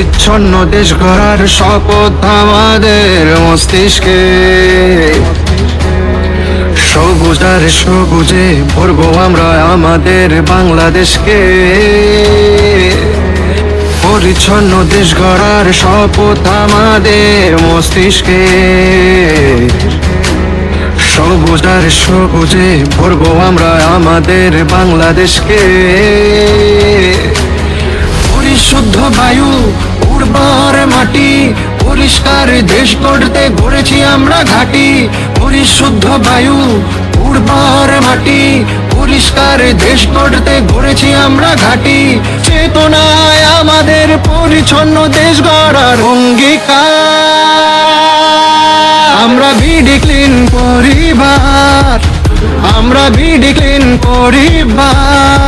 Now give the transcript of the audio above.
পরিচ্ছন্ন দেশ গড়ার শপথ আমাদের মস্তিষ্কে। সবুজ আর সবুজে ভরবো আমরা আমাদের বাংলাদেশকে। পরিচ্ছন্ন দেশ গড়ার শপথ আমাদের মস্তিষ্কে। সবুজ আর সবুজে ভরবো আমরা আমাদের বাংলাদেশকে। পরিষ্কার, দেশ গড়তে গড়েছি আমরা ঘাটি। পরিশুদ্ধ বায়ু, উর্বর মাটি। পরিষ্কার, দেশ গড়তে গড়েছি আমরা ঘাটি। চেতনায় আমাদের পরিচ্ছন্ন দেশ গড়ার অঙ্গীকার। আমরা বিডি ক্লিন পরিবার। আমরা বিডি ক্লিন পরিবার।